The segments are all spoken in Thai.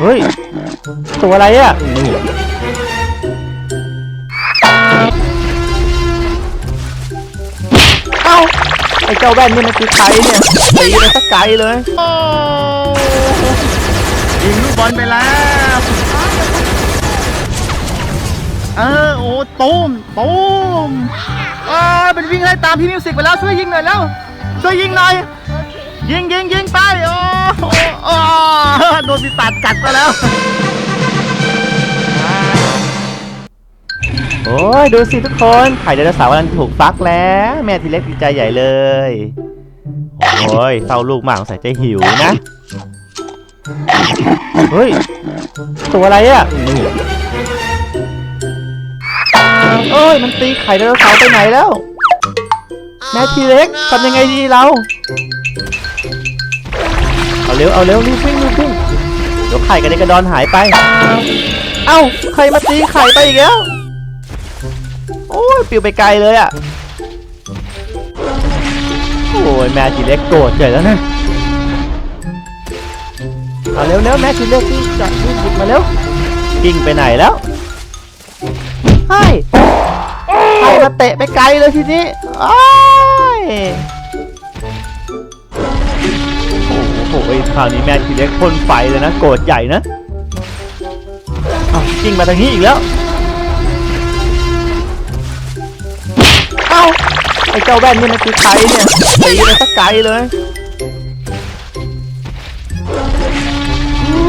เฮ้ย ตัวอะไรอะ เอ้า ไอ้เจ้าแว่นนี่มันคือใครเนี่ยตีไปสักไกลเลยโอ้ยิงลูกบอลไปแล้ว เออ โอ้ตูมตูมอ่าเป็นวิ่งไล่ตามพี่มิวสิกไปแล้ว ช่วยยิงหน่อยแล้ว ช่วยยิงหน่อย ยิงยิงยิงไปโอ้ โอ้โดนปีศาจกัดไปแล้ว โอ้ยดูสิทุกคนไข่ไดโนเสาร์กำลังถูกฟักแล้ว แม่ทีเล็กดีใจใหญ่เลย โอ้ยเฝ้าลูกหมาสงสัยจะหิวนะ เฮ้ย ตัวอะไรอะเอ้ย มันตีไข่ไดโนเสาร์ไปไหนแล้ว แม่ทีเล็กทำยังไงดีเรา เอาเร็วเอาเร็วรีบวิ่งรีบวิ่งเดี๋ยวไข่กระเด็นกระดอนหายไป เอ้าใครมาตีไข่ไปอีกแล้ว โอ้ยปิวไปไกลเลยอะ โอ้ยแม่ทีเล็กโกรธใหญ่แล้วนะเอาเร็วเร็วแม่ทีเล็กที่จะรีบหยิบมาเร็วกิ้งไปไหนแล้วเฮ้ใครมาเตะไปไกลเลยทีนี้อ้าย โอ้โหคราวนี้แม่ทีเล็กพ่นไฟเลยนะ โกรธใหญ่นะอ้าวกิ้งมาทางนี้อีกแล้ว เอ้าไอ้เจ้าแว่นนี่มันคือใครเนี่ยตีไปสักไกลเลยโอ้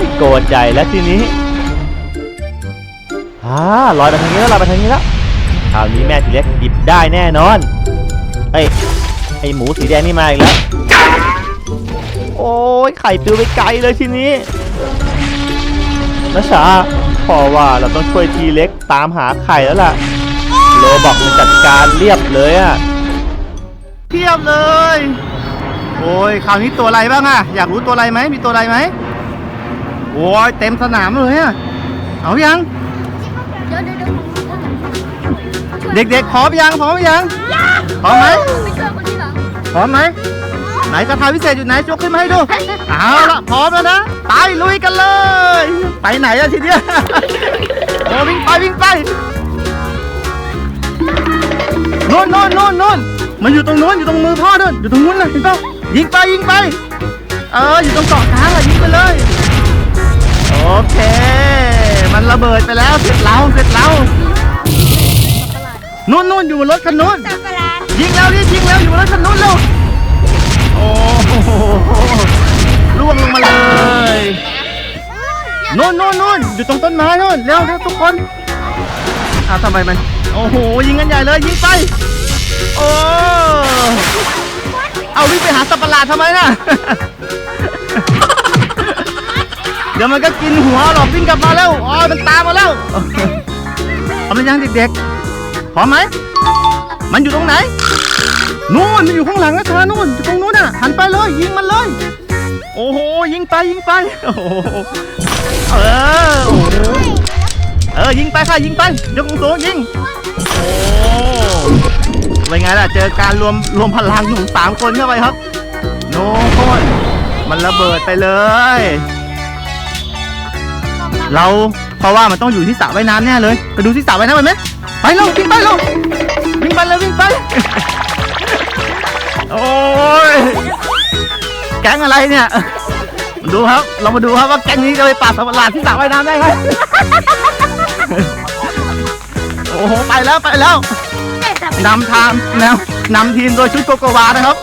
ยโกรธใหญ่แล้วทีนี้อ่าลอยไปทางนี้แล้วลอยไปทางนี้แล้วคราวนี้แม่ทีเล็กหยิบได้แน่นอน เอ้ยไอหมูสีแดงนี่มาอีกแล้ว โอ้ยไข่ปิวไปไกลเลยทีนี้นะชาพอว่าเราต้องช่วยทีเล็กตามหาไข่แล้วล่ะ โลบอกมันจัดการเรียบเลยอะเทียบเลย โอ้ยคราวนี้ตัวอะไรบ้างอะอยากรู้ตัวอะไรไหมมีตัวอะไรไหมโอ้ยเต็มสนามเลยอะเอายัง เด็กๆพร้อมยังพร้อมยังพร้อมไหมพร้อมไหม ไหนกระทาพิเศษอยู่ไหนยกขึ้นมาให้ดู เอาละพร้อมแล้วนะ ไปลุยกันเลย ไปไหนอะทีเนี้ยโอ้วิ่งไปวิ่งไปนู่นนู่นนู่นนู่นมันอยู่ตรงนู้นอยู่ตรงมือพ่อนู่นอยู่ตรงนู้นนะเห็นปะยิงไปยิงไปเอออยู่ตรงเกาะช้างอะยิงไปเลยโอเค มันระเบิดไปแล้วเสร็จเราเสร็จเรานู่นนู่นอยู่บนรถคันนู้นสับประหลาดยิงแล้วรีบยิงแล้วอยู่บนรถคันนู้นเร็ว โอ้โหล่วงลงมาเลยนู่นนู่นนู่นอยู่ตรงต้นไม้นู่นเร็วเร็วทุกคนอ้าวทำไมมัน โอ้โห ยิงกันใหญ่เลย ยิงไป โอ้เอาวิ่งไปหาสัตว์ประหลาดทำไมน่ะ เดี๋ยวมันก็กินหัวหรอกวิ่งกลับมาแล้วอ๋อมันตามมาแล้วพร้อมหรือยังเด็กๆพร้อมไหม มันอยู่ตรงไหน นู่นมันอยู่ข้างหลังนะชานู่นตรงนู้นน่ะหันไปเลยยิงมันเลย โอ้โหยิงไปยิงไปโอ้โหเออโอ้โหเออยิงไปค่ะยิงไปยกสูงยิงโอ้เป็นไงล่ะเจอการรวมรวมพลังของสามคนเข้าไปครับโน่นมันระเบิดไปเลย เราเพราะว่ามันต้องอยู่ที่สระว่ายน้ำแน่เลย ไปดูที่สระว่ายน้ำกันไหมไปเร็ววิ่งไปเร็ววิ่งไปเลยวิ่งไป โอ้ยแก๊งอะไรเนี่ย ดูครับ เรามาดูครับว่าแก๊งนี้จะไปปราสัตว์ประหลาดที่สระว่ายน้ำได้ไหมโอ้โห ไปแล้วไปแล้วนำทางแนวนำทีมโดยชุดโกโกวานะครับ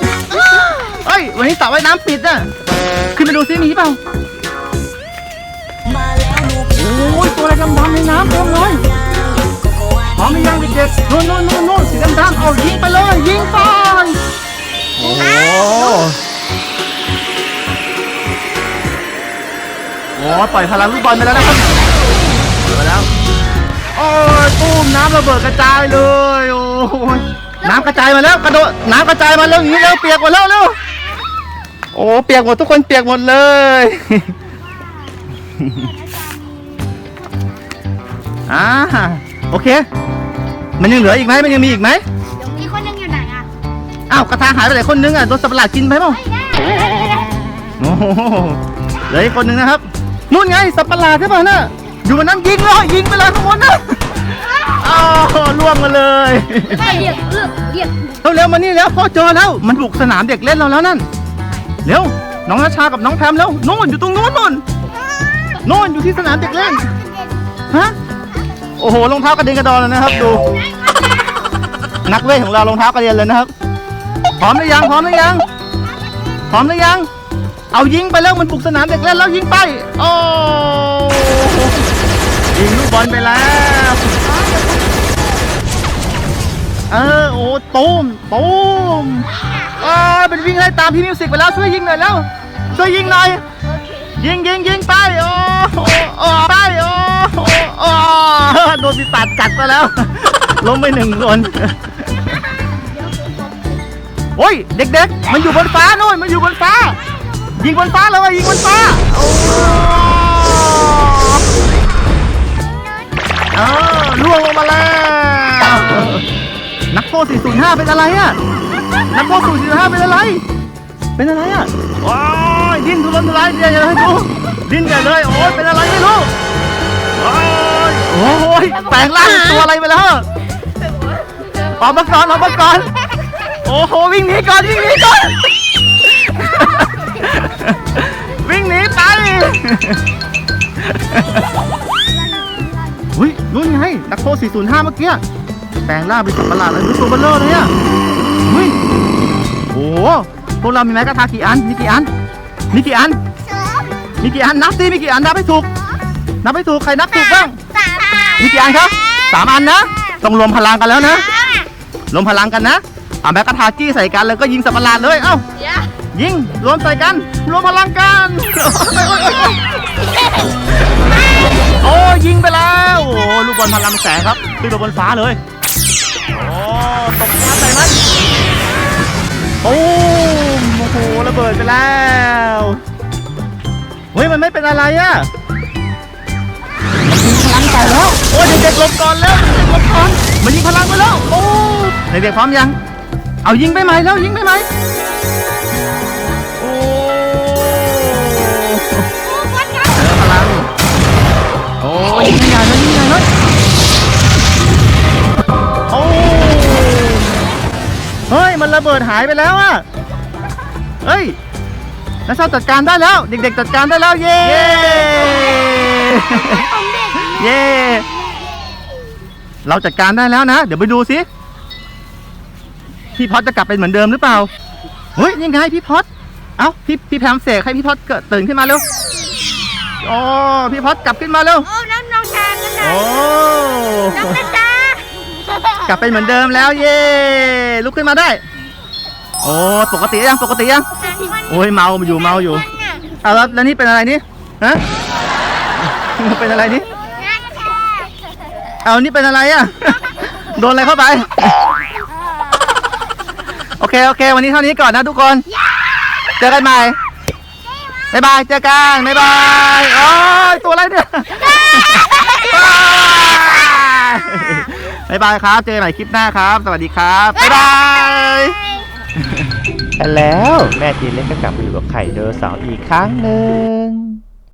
เฮ้ย วันนี้สระว่ายน้ำปิดน่ะ ขึ้นไปดูซิมีเปล่าโอ้ยตัวอะไรดำๆในน้ำเต็มเลยพร้อมหรือยังเด็กๆนู่นนู่นนู่น หโอ้ปล่อยพลังลูกบอลไปแล้วนะครับไปแล้ว โอ้ยตู้มน้ำระเบิดกระจายเลย โอ้ยน้ำกระจายมาแล้วกระโดดน้ำกระจายมาแล้วอย่างนี้เร็วเปียกหมดแล้วเร็วโอ้เปียกหมดทุกคนเปียกหมดเลยอ่าโอเค มันยังเหลืออีกไหมมันยังมีอีกไหม อยู่ไหนอะอ้าวกระทาหายไปไหนคนนึงอะโดนสัตว์ประหลาดกินไปเปล่าไม่ได้โอ้โหเหลืออีกคนหนึ่งนะครับนู่นไงสัตว์ประหลาดใช่ป่ะน่ะอยู่บนนั้นยิงเลยยิงไปเลยข้างบนนะอ้าวล่วงมาเลยไม่เรียกเรียกเรียกเร็วๆมานี่แล้วพ่อเจอแล้วมันบุกสนามเด็กเล่นเราแล้วนั่นเร็วน้องนัชชากับน้องแพมแล้วนู่นอยู่ตรงนู้นนู่นนู่นอยู่ที่สนามเด็กเล่นฮะโอ้โหรองเท้ากระเด็นกระดอนเลยนะครับดูนักเวทของเรารองเท้ากระเด็นเลยนะครับ พร้อมหรือยังพร้อมหรือยังพร้อมหรือยัง เอายิงไปแล้วมันบุกสนามเด็กเล่นแล้วยิงไป โอ้ยิงลูกบอลไปแล้วเออโอ้ตูมตูมอ้าเป็นวิ่งไล่ตามพี่มิวสิกไปแล้วช่วยยิงหน่อยแล้วช่วยยิงหน่อยยิงยิงยิงไปโอ้โอ้โอ้ไปโอ้โอ้โอ้โดนปีศาจกัดซะแล้วล้มไปหนึ่งคน โอ้ยเด็กๆ มันอยู่บนฟ้าโน่นมันอยู่บนฟ้า ยิงบนฟ้าเลยยิงบนฟ้าโอ้เออล่วงลงมาแล้วนักโทษ405 เป็นอะไรอะนักโทษ405 เป็นอะไร เป็นอะไรอะโอ้ยดิ้นทุรนทุรายเดี๋ยวอย่าให้ดูดิ้นใหญ่เลยโอ้ยเป็นอะไรไม่รู้โอ้ยโอ้ยแปลงร่างเป็นตัวอะไรไปแล้วอะออกมาก่อนออกมาก่อน โอ้โหวิ่งหนีก่อนวิ่งหนีก่อน วิ่งหนีไปอุ้ยนู่นไงนักโทษ405 เมื่อกี้ แปลงร่างเป็นสัตว์ประหลาดเลยดูตัวเบลเลอร์เลยอะเฮ้ยโอ้โหพวกเรามีไม้กระทากี่อัน มีกี่อัน มีกี่อัน มีกี่อัน นับสิมีกี่อัน นับให้ถูก นับให้ถูก ใครนับถูกบ้างสามมีกี่อันครับสามอันนะ ต้องรวมพลังกันแล้วนะ รวมพลังกันนะ เอาแม้กระทาจี้ใส่กันแล้วก็ยิงสัตว์ประหลาดเลย เอ้ายิงรวมใส่กัน รวมพลังกันโอ้ยยิงไปแล้ว โอ้ลูกบอลพลังแสงครับขึ้นไปบนฟ้าเลยโอ้ตกน้ำใส่มันโอ้มโอ้โหระเบิดไปแล้วเฮ้ยมันไม่เป็นอะไรอะมันยิงพลังใส่แล้วโอ้ยเด็กๆหลบก่อนแล้วเด็กๆหลบก่อนมันยิงพลังไปแล้วโอ้เด็กๆพร้อมยัง เอายิงไปไหมแล้วยิงไปไหมโอ้เจอพลังโอ้ยยิงใหญ่เลยยิงใหญ่เลยโอ้เฮ้ยมันระเบิดหายไปแล้วอะเฮ้ยนักชาจัดการได้แล้ว เด็กๆจัดการได้แล้วเย้เย้เราจัดการได้แล้วนะ เดี๋ยวไปดูสิ พี่พอดจะกลับเป็นเหมือนเดิมหรือเปล่าเฮ้ยยังไงพี่พอดเอ้าพี่พี่แพมเสกให้พี่พอดเกิดตื่นขึ้นมาเร็วโอ้พี่พอดกลับขึ้นมาเร็วโอ้น้องน้องชายกันนะโอ้น้องนะจ๊ะกลับเป็นเหมือนเดิมแล้วเย่ลุกขึ้นมาได้ โอ้ปกติยังปกติยังโอ้ยเมาอยู่เมาอยู่เอาแล้วแล้วนี่เป็นอะไรนี่ฮะเป็นอะไรนี่เอานี่เป็นอะไรอะโดนอะไรเข้าไปโอ เค โอเค วันนี้เท่านี้ก่อนนะทุกคน เจอกันใหม่บ๊ายบาย เจอกันบ๊ายบายโอ้ยตัวอะไรเนี่ยบ๊ายบายครับ เจอกันใหม่คลิปหน้าครับ สวัสดีครับบ๊ายบายแล้วแม่ทีเล็กก็กลับไปอยู่กับไข่เดอร์สาวอีกครั้งหนึ่ง